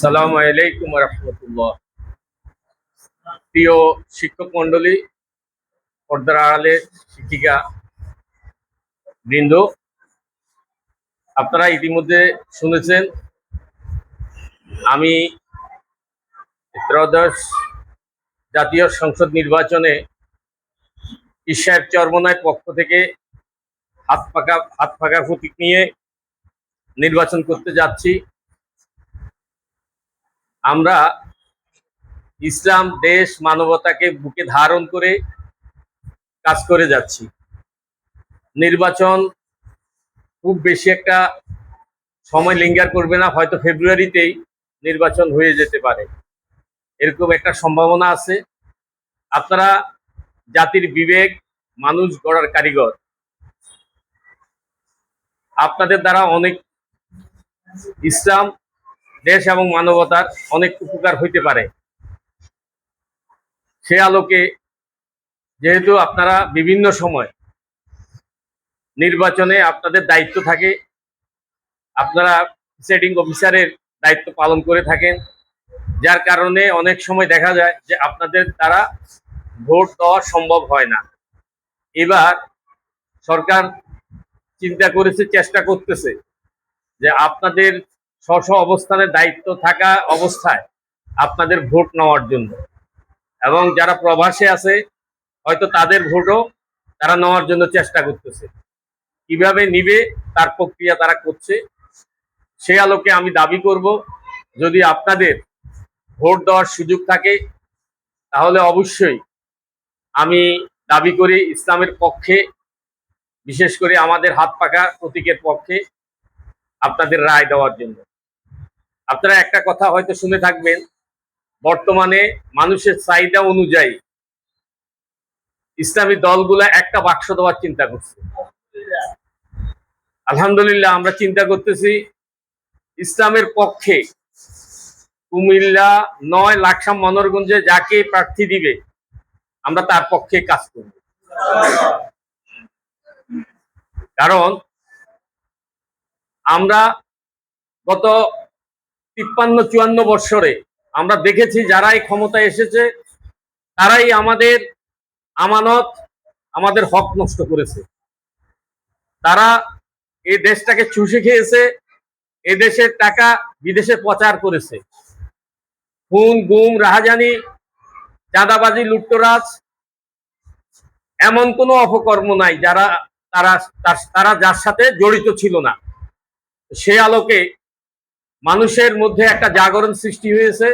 সালাম আলাইকুম রহমতুল্লাহ। প্রিয় শিক্ষক মন্ডলী পর্দার আড়ালে শিক্ষিকা বৃন্দ, আপনারা ইতিমধ্যে শুনেছেন, আমি ত্রয়োদশ জাতীয় সংসদ নির্বাচনে ঈশ্বর চর্মনায় পক্ষ থেকে হাত পাকা হাত পাকা প্রতীক নিয়ে নির্বাচন করতে যাচ্ছি। আমরা ইসলাম, দেশ, মানবতাকে বুকে ধারণ করে কাজ করে যাচ্ছি। নির্বাচন খুব বেশি একটা সময় লিঙ্গার করবে না, হয়তো ফেব্রুয়ারিতেই নির্বাচন হয়ে যেতে পারে। এরকম একটা সম্ভাবনা আছে। আপনারা জাতির বিবেক, মানুষ গড়ার কারিগর। আপনাদের দ্বারা অনেক ইসলাম দেশ এবং মানবতার অনেক উপকার হইতে পারে। সে আলোকে যেহেতু আপনারা বিভিন্ন সময় নির্বাচনে আপনাদের দায়িত্ব থাকে, আপনারা প্রিসাইডিং অফিসারের দায়িত্ব পালন করে থাকেন, যার কারণে অনেক সময় দেখা যায় যে আপনাদের দ্বারা ভোট দেওয়া সম্ভব হয় না। এবার সরকার চিন্তা করেছে, চেষ্টা করতেছে যে আপনাদের স্ব স্ব অবস্থানে দায়িত্ব থাকা অবস্থায় আপনাদের ভোট নেওয়ার জন্য। এবং যারা প্রবাসে আছে, হয়তো তাদের ভোটও তারা নেওয়ার জন্য চেষ্টা করতেছে। কীভাবে নিবে, তার প্রক্রিয়া তারা করছে, সে আলোকে আমি দাবি করব, যদি আপনাদের ভোট দেওয়ার সুযোগ থাকে, তাহলে অবশ্যই আমি দাবি করি ইসলামের পক্ষে, বিশেষ করে আমাদের হাত পাকা প্রতীকের পক্ষে আপনাদের রায় দেওয়ার জন্য। আপনারা একটা কথা হয়তো শুনে থাকবেন, বর্তমানে মানুষের চাহিদা অনুযায়ী ইসলামী দলগুলা একটা বাক্স দেওয়ার চিন্তা করছে। আলহামদুলিল্লাহ আমরা চিন্তা করতেছি, ইসলামের পক্ষে কুমিল্লা নয় লাকসাম মনোরগঞ্জে যাকে প্রার্থী দিবে, আমরা তার পক্ষে কাজ করব। কারণ আমরা গত তিপ্পান্ন, চুয়ান্ন বৎসরে। আমরা দেখেছি যারাই ক্ষমতায় এসেছে, তারাই আমাদের আমানত, আমাদের হক নষ্ট করেছে। তারা এই দেশটাকে চুষে খেয়েছে, এ দেশের টাকা বিদেশে প্রচার করেছে। খুন, গুম, রাহাজানি, চাঁদাবাজি লুট্টরাজ এমন কোনো অপকর্ম নাই যারা তারা তারা যার সাথে জড়িত ছিল না। সে আলোকে মানুষের মধ্যে একটা জাগরণ সৃষ্টি হয়েছে।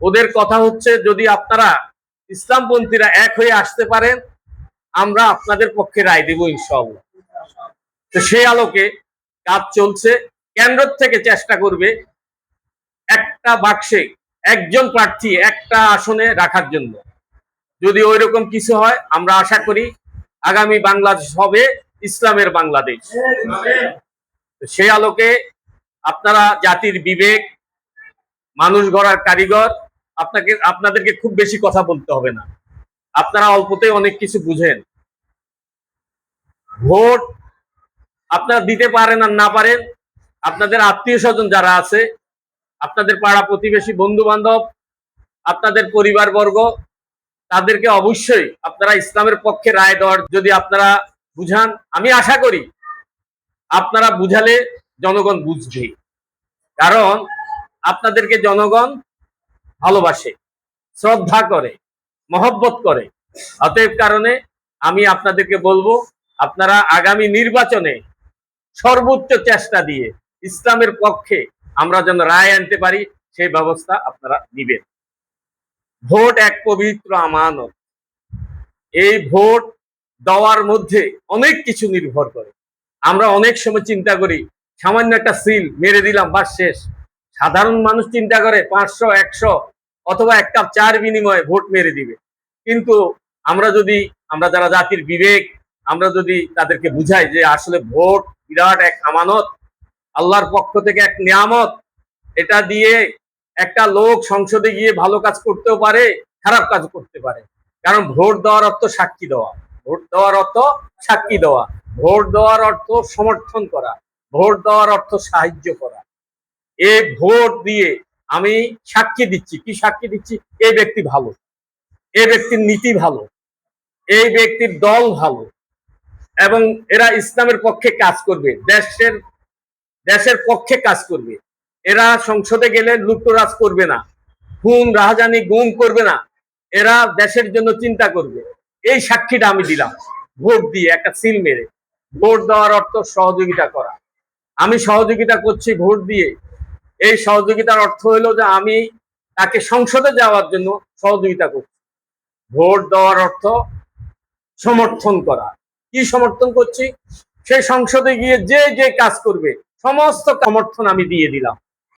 ওদের কথা হচ্ছে, যদি আপনারা ইসলামপন্থীরা এক হয়ে আসতে পারেন, আমরা আপনাদের পক্ষে রায় দেব ইনশাআল্লাহ। তো সেই আলোকে কাজ চলছে। কেন্দ্র থেকে চেষ্টা করবে একটা বাক্সে একজন প্রার্থী একটা আসনে রাখার জন্য। যদি ওই রকম কিছু হয়, আমরা আশা করি আগামী বাংলাদেশ হবে ইসলামের বাংলাদেশ। সেই আলোকে আপনারা জাতির বিবেক, মানুষ গড়ার কারিগর, আপনাকে, আপনাদেরকে খুব বেশি কথা বলতে হবে না। আপনারা অল্পতে অনেক কিছু বুঝেন। ভোট আপনারা দিতে পারেন আর না পারেন, আপনাদের আত্মীয় স্বজন যারা আছে, আপনাদের পাড়া প্রতিবেশী বন্ধু বান্ধব আপনাদের পরিবার বর্গ তাদেরকে অবশ্যই আপনারা ইসলামের পক্ষে রায় দেওয়ার যদি আপনারা বুঝান, আমি আশা করি আপনারা বুঝালে জনগণ বুঝবে। কারণ আপনাদেরকে জনগণ ভালোবাসে, শ্রদ্ধা করে, মহব্বত করে। অতএব কারণে আমি আপনাদেরকে বলব, আপনারা আগামী নির্বাচনে সর্বোচ্চ চেষ্টা দিয়ে ইসলামের পক্ষে আমরা যেন রায় আনতে পারি, সেই ব্যবস্থা আপনারা নিবেন। ভোট এক পবিত্র আমানত। এই ভোট দেওয়ার মধ্যে অনেক কিছু নির্ভর করে। আমরা অনেক সময় চিন্তা করি সামান্য একটা সিল মেরে দিলাম বা শেষ। সাধারণ মানুষ চিন্তা করে পাঁচশো, একশো অথবা এক কাপ চার বিনিময়ে ভোট মেরে দিবে। কিন্তু আমরা যদি, আমরা যারা জাতির বিবেক, আমরা যদি তাদেরকে বুঝাই যে আসলে ভোট বিরাট এক আমানত, আল্লাহর পক্ষ থেকে এক নিয়ামত, এটা দিয়ে একটা লোক সংসদে গিয়ে ভালো কাজ করতেও পারে, খারাপ কাজ করতে পারে। কারণ ভোট দেওয়ার অর্থ সাক্ষী দেওয়া। ভোট দেওয়ার অর্থ সাক্ষী দেওয়া। ভোট দেওয়ার অর্থ সমর্থন করা। ভোট দেওয়ার অর্থ সাহায্য করা। এই ভোট দিয়ে আমি সাক্ষী দিচ্ছি। কি সাক্ষী দিচ্ছি? এই ব্যক্তি ভালো। এই ব্যক্তির নীতি ভালো। এই ব্যক্তির দল ভালো। এবং এরা ইসলামের পক্ষে কাজ করবে। দেশের দেশের পক্ষে কাজ করবে। এরা সংসদে গেলে লুটতরাজ করবে না। খুন, রাহাজানি, গুম করবে না। এরা দেশের জন্য চিন্তা করবে। এই সাক্ষীটা আমি দিলাম। ভোট দিয়ে একটা সিল মেরে। ভোট দেওয়ার অর্থ সহযোগিতা করা। আমি সহযোগিতা করছি ভোট দিয়ে। এই সহযোগিতার অর্থ হলো যে আমি তাকে সংসদে যাওয়ার জন্য সহযোগিতা করছি। ভোট দেওয়ার অর্থ সমর্থন করা। কি সমর্থন করছি? সেই সংসদে গিয়ে যে যে কাজ করবে, সমস্ত সমর্থন আমি দিয়ে দিলাম।